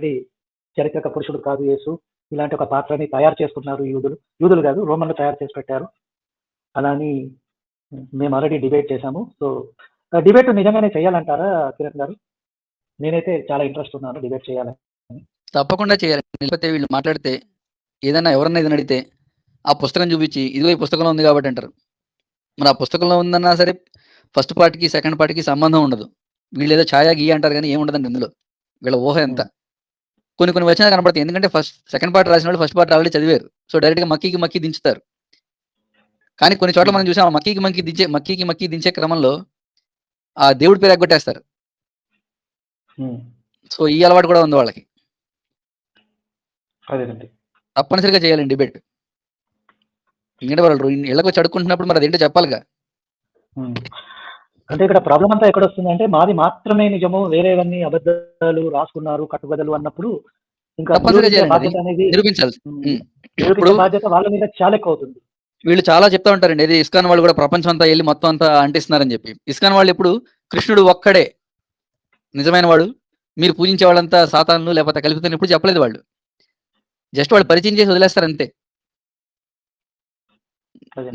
అనేది చరిత్రక పురుషుడు కాదు యేసు. ఇలాంటి ఒక పాత్రని తయారు చేసుకున్నారు యూదులు. యూదులు కాదు రోమన్లు తయారు చేసి పెట్టారు. అలా అని మేము ఆల్రెడీ డిబేట్ చేశాము. సో డిబేట్ నిజంగానే చేయాలంటారా కిరణ్ గారు? నేనైతే చాలా ఇంట్రెస్ట్ ఉన్నాను డిబేట్ చేయాలని. తప్పకుండా చేయాలి. లేకపోతే వీళ్ళు మాట్లాడితే ఏదైనా ఎవరన్నా ఏదైనా అడిగితే ఆ పుస్తకం చూపించి ఇదిగో ఈ పుస్తకంలో ఉంది కాబట్టి అంటారు. మరి ఆ పుస్తకంలో ఉందన్నా సరే ఫస్ట్ పార్ట్కి సెకండ్ పార్ట్కి సంబంధం ఉండదు. వీళ్ళు ఏదో ఛాయా గీ అంటారు కానీ ఏముండదండి ఇందులో. వీళ్ళ ఊహ ఎంత? కొన్ని కొన్ని వచనాలు కనపడతాయి. ఎందుకంటే ఫస్ట్ సెకండ్ పార్ట్ రాసిన వాళ్ళు ఫస్ట్ పార్ట్ ఆల్రెడీ చదివారు. సో డైరెక్ట్గా మక్కీకి మక్కీ దించుతారు. కానీ కొన్ని చోట్ల మనం చూసాం మక్కీకి మక్కీ దించే మక్కీకి మక్కీ దించే క్రమంలో ఆ దేవుడి పేరు ఎగ్గొట్టేస్తారు. సో ఈ అలవాటు కూడా ఉంది వాళ్ళకి. అదేనండి. తప్పనిసరిగా చేయాలండి డిబేట్ ఎందుకంటే వాళ్ళు ఇళ్ళకి వచ్చి అడుక్కుంటున్నప్పుడు మరి అదేంటో చెప్పాలిగా. అంటే ఇక్కడ ప్రాబ్లం అంతా ఎక్కడ వస్తుంది అంటే మాది మాత్రమే నిజము వేరేవన్నీ అబద్ధాలు రాసుకున్నారు కట్టుబద్దలు అన్నప్పుడు ఇంకా బాధ్యత అనేది వాళ్ళ మీద చాలా ఎక్కువ అవుతుంది. వీళ్ళు చాలా చెప్తా ఉంటారండి. ఇది ఇస్కాన్ వాళ్ళు కూడా ప్రపంచం అంతా వెళ్ళి మొత్తం అంతా అంటిస్తున్నారని చెప్పి. ఇస్కాన్ వాళ్ళు ఎప్పుడు కృష్ణుడు ఒక్కడే నిజమైన వాడు మీరు పూజించే వాళ్ళంతా సాతాన్లు లేకపోతే కల్పితని ఎప్పుడు చెప్పలేదు వాళ్ళు. జస్ట్ వాళ్ళు పరిచయం చేసి వదిలేస్తారు అంతే.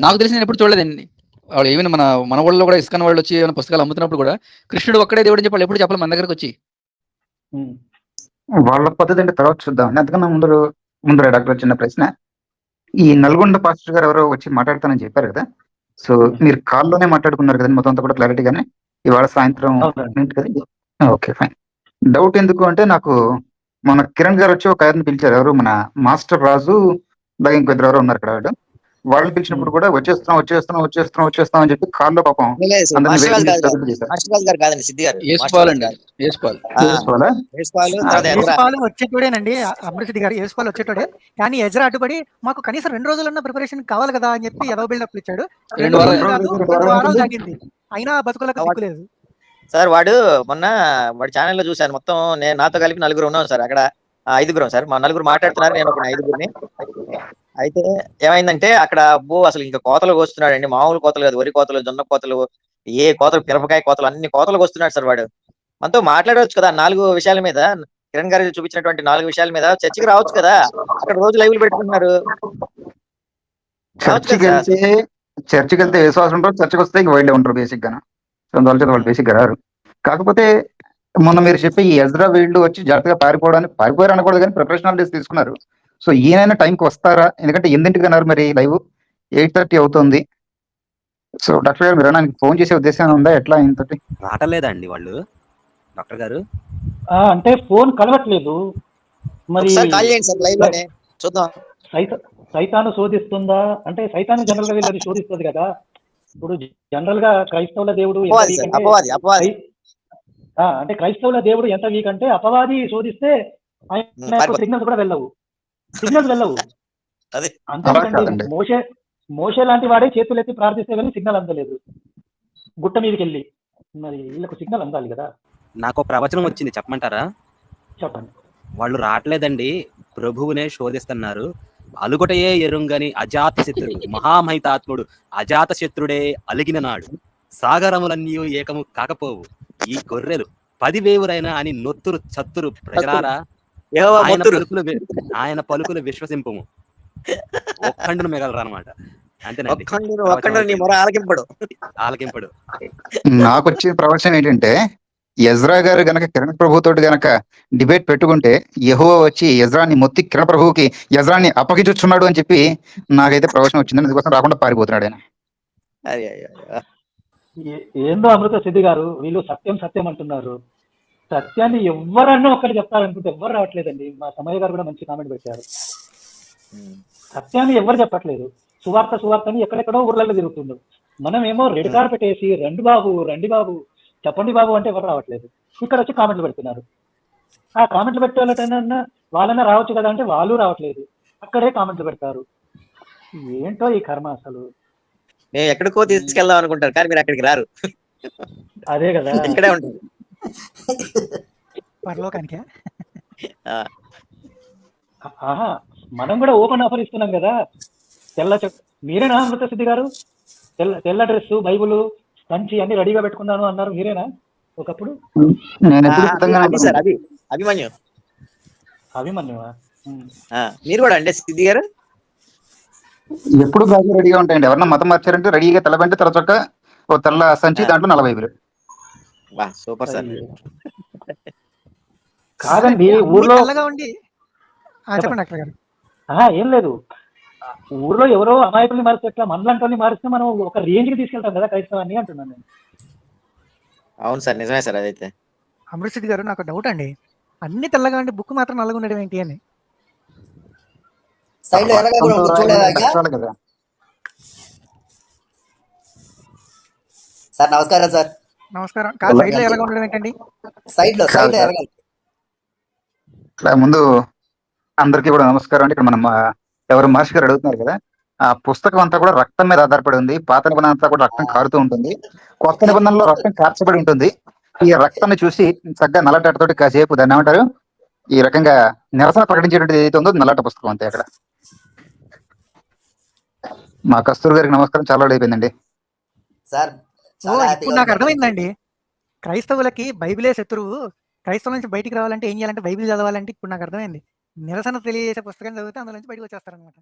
నాకు తెలిసి నేను ఎప్పుడు చూడలేదండి. వాళ్ళు ఏమైనా మన మన ఊళ్ళో కూడా ఇస్కాన్ వాళ్ళు వచ్చి ఏమైనా పుస్తకాలు అమ్ముతున్నప్పుడు కూడా కృష్ణుడు ఒక్కడే దేవుడు అని చెప్పి వాళ్ళు ఎప్పుడు చెప్పలేదు మన దగ్గరకు వచ్చి. వాళ్ళ పద్ధతి అంటే తర్వాత చూద్దాం. అంతకన్నా ముందు ముందు డాక్టర్ చిన్న ప్రశ్న. ఈ నల్గొండ పాస్టర్ గారు ఎవరో వచ్చి మాట్లాడతానని చెప్పారు కదా. సో మీరు కాల్లోనే మాట్లాడుకున్నారు కదా మొత్తం అంతా కూడా క్లారిటీగానే. ఇవాళ సాయంత్రం కదా? Okay fine. డౌట్ ఎందుకు అంటే నాకు మన కిరణ్ గారు వచ్చి ఒక ఆయన్ని పిలిచారు. ఎవరు? మన మాస్టర్ రాజు అలాగే ఇంకో ఇద్దరు ఎవరో ఉన్నారు ఇక్కడ వాళ్ళు పిలిచినప్పుడు కూడా వచ్చేస్తున్నాం వచ్చేస్తున్నాం వచ్చేస్తున్నాం వచ్చేస్తున్నాం అని చెప్పి కాల్లో పాపం కాదండి సిద్ధి గారు. వచ్చేటోడేనండి అమృత్ గారు యేసుపాలు వచ్చేటోడే. కానీ ఎజ్రా అడ్డుపడి మాకు కనీసం రెండు రోజులన్న ప్రిపరేషన్ కావాలి కదా అని చెప్పి ఏదో బిల్డప్ ఇచ్చాడు. రెండు వారాలు-. తగ్గింది అయినా బతుకులకు దిక్కులేదు సార్ వాడు మొన్న వాడి ఛానల్లో చూశాను. మొత్తం నేను నాతో కలిపి నలుగురు ఉన్నాం సార్. అక్కడ ఐదుగురం సార్. మా నలుగురు మాట్లాడుతున్నారు నేను ఒక ఐదుగురిని. అయితే ఏమైందంటే అక్కడ అబ్బో అసలు ఇంకా కోతలు కోస్తున్నాడండి. మామూలు కోతలు కాదు. వరి కోతలు జొన్న కోతలు ఏ కోతలు పిరపకాయ కోతలు అన్ని కోతలు కోస్తున్నాడు సార్ వాడు. మనతో మాట్లాడవచ్చు కదా నాలుగు విషయాల మీద. కిరణ్ గారు చూపించినటువంటి నాలుగు విషయాల మీద చర్చకి రావచ్చు కదా. అక్కడ రోజు లైవ్లు పెట్టుకున్నారు రావచ్చు చర్చికి వెళ్తే చర్చికి వెళ్తే విశ్వాసం ఉంటారు చర్చికి వస్తే ఇంక వైల్డ్ ఉంటారు బేసిక్గా అందువల్ల వాళ్ళు బేసిక్గా రారు. కాకపోతే మొన్న మీరు చెప్పి ఈ ఎజ్రా వీళ్ళు వచ్చి జాగ్రత్తగా పారిపోవడానికి పారిపోయారు అనకూడదు కానీ ప్రొఫెషనల్ డేస్ తీసుకున్నారు. సో ఈయనైనా టైంకి వస్తారా? ఎందుకంటే ఎన్నింటికి అన్నారు మరి లైవ్ ఎయిట్ థర్టీ అవుతుంది. సో డాక్టర్ గారు మీరు నాకు ఫోన్ చేసే ఉద్దేశం ఉందా? ఎట్లా ఇంతటి? రావట్లేదండి వాళ్ళు. డాక్టర్ గారు? ఆ, అంటే ఫోన్ కలవట్లేదు. మరి కాల్ చేయండి సార్ లైవ్లోనే చూద్దాం. సైత సైతాను శోధిస్తుందా? అంటే సైతాను జనరల్గా వీళ్ళని శోధిస్తుంది కదా. ఇప్పుడు జనరల్గా క్రైస్తవుల దేవుడు అంటే అపవాది అపవాది. ఆ, అంటే క్రైస్తవుల దేవుడు ఎంత వీక్ అంటే అపవాది శోధిస్తే ఆయన సిగ్నల్స్ కూడా వెళ్ళవు. సిగ్నల్స్ వెళ్ళవు. అదే. అంతే. మోషే మోషే లాంటి వాడే చేతులెత్తి ప్రార్థిస్తే కానీ సిగ్నల్ అందలేదు. గుట్ట మీదకి వెళ్ళి మరి వీళ్ళకు సిగ్నల్ అందాలి కదా. నాకు ప్రవచనం వచ్చింది చెప్పమంటారా? చెప్పండి. వాళ్ళు రావట్లేదండి. ప్రభువునే శోధిస్తున్నారు. అలుగుటయే ఎరుంగని అజాత శత్రుడు మహామహితాత్ముడు అజాత శత్రుడే అలిగిన నాడు. సాగరములన్నీ ఏకము కాకపోవు. ఈ గొర్రెలు పదివేవురైనా అని నొత్తురు చత్తురు ప్రజలారా? ఆయన పలుకులు ఆయన పలుకులు విశ్వసింపము. ఒక్కండును మిగలరు అనమాట ఆలకింపడు. ఆలకింపడు. నాకు వచ్చిన ప్రవచనం ఏంటంటే యజ్రా గారు గనక కిరణ్ ప్రభుతోటి గనక డిబేట్ పెట్టుకుంటే యహో వచ్చి యజ్రాని మొత్తి కిరణ్ ప్రభువుకి యజ్రాన్ని అప్పగించుచున్నాడు అని చెప్పి నాకైతే ప్రవచనం వచ్చింది. అందుకోసం రాకుండా పారిపోతున్నాడు ఆయన. ఏందో అమృత సిద్ధి గారు వీళ్ళు సత్యం సత్యం అంటున్నారు. సత్యాన్ని ఎవరన్నా ఒక్కటి చెప్తారనుకుంటే ఎవరు రావట్లేదండి. మా సమయ గారు కూడా మంచి కామెంట్ పెట్టారు. ఉమ్. సత్యాన్ని ఎవరు చెప్పట్లేదు. సువార్త సువార్త అని ఎక్కడెక్కడో ఊర్లలో తిరుగుతుండ్రు మనం ఏమో రెడ్ కార్పెట్ వేసి రండి బాబు రండి బాబు చెప్పండి బాబు అంటే ఎవరు రావట్లేదు. ఇక్కడ వచ్చి కామెంట్లు పెడుతున్నారు. ఆ కామెంట్లు పెట్టే వాళ్ళటన్నా వాళ్ళన్నా రావచ్చు కదా అంటే వాళ్ళు రావట్లేదు. అక్కడే కామెంట్లు పెడతారు. ఏంటో ఈ కర్మ అసలు? ఎక్కడికో తీసుకెళ్దాం అనుకుంటారు కానీ మీరు అక్కడికి రారు. అదే కదా. ఇక్కడే ఉంటారు. పరలోకానికే? మనం కూడా ఓపెన్ ఆఫర్ ఇస్తున్నాం కదా. తెల్ల చెప్ మీరేనా అమృత సిద్ధి గారు? తెల్ల తెల్ల డ్రెస్ బైబుల్ సంచి అన్ని రెడీగా పెట్టుకున్నాను అన్నారు. మీరేనా ఒకప్పుడు? అభిమన్యు. అభిమన్యువా. ఆ, మీరు కూడా అండి సిద్ధి గారు? ఎప్పుడు బ్యాగులు రెడీగా ఉంటాయండి. ఎవరన్నా మతం మార్చారంటే రెడీగా తెల్లబంటే తలచొక్క ఓ తెల్ల సంచి దాంట్లో నలభై వేలు. వా సూపర్ సార్. కాదండి ఊర్లో తెల్లగా ఉండి ఆ, చెప్పండి. డాక్టర్ గారు. ఆ, ఏం లేదు. ఊర్లో ఎవరో అమాయకుల్ని మారిస్తే ఎట్లా మనలాంటి మారిస్తే మనం ఒక రేంజ్కి తీసుకెళ్తాం కదా క్రైస్తవాన్ని అంటున్నాను నేను. అవును సార్ నిజమే సార్ అదైతే. అమృత్ గారు నాకు డౌట్ అండి. అన్ని తెల్లగా ఉండి బుక్ మాత్రం నల్లగా ఉండడం ఏంటి అని. సైడ్ సార్ నమస్కారం సార్. నమస్కారం. కాదు సైడ్లో ఎలాగా ఉండడం ఏంటండి? సైడ్లో సైడ్లో ఎర్రగా ఉంది. ఇట్లా ముందు అందరికీ కూడా నమస్కారం అండి. ఇక్కడ మనం ఎవరు మహర్షి గారు అడుగుతున్నారు కదా ఆ పుస్తకం అంతా కూడా రక్తం మీద ఆధారపడి ఉంది. పాత నిబంధన అంతా కూడా రక్తం కారుతూ ఉంటుంది. కొత్త నిబంధనలో రక్తం కార్చబడి ఉంటుంది. ఈ రక్తాన్ని చూసి చక్కగా నల్లటతోటి కాసేపు దాన్ని ఏమంటారు? ఈ రకంగా నిరసన ప్రకటించేటువంటి ఏదైతే ఉందో నల్లట పుస్తకం అంతే అక్కడ. మా కస్తూరి గారికి నమస్కారం. చాలా అయిపోయిందండి. సార్ ఇప్పుడు నాకు. అర్థమైందండి. క్రైస్తవులకి బైబిలే శత్రువు. క్రైస్తవుల నుంచి బయటికి రావాలంటే ఏం చేయాలంటే బైబిల్ చదవాలంటే ఇప్పుడు నాకు అర్థమైంది. నిరసన తెలియజేసే పుస్తకం చదివితే అందులో నుంచి బయటకు వచ్చేస్తారనమాట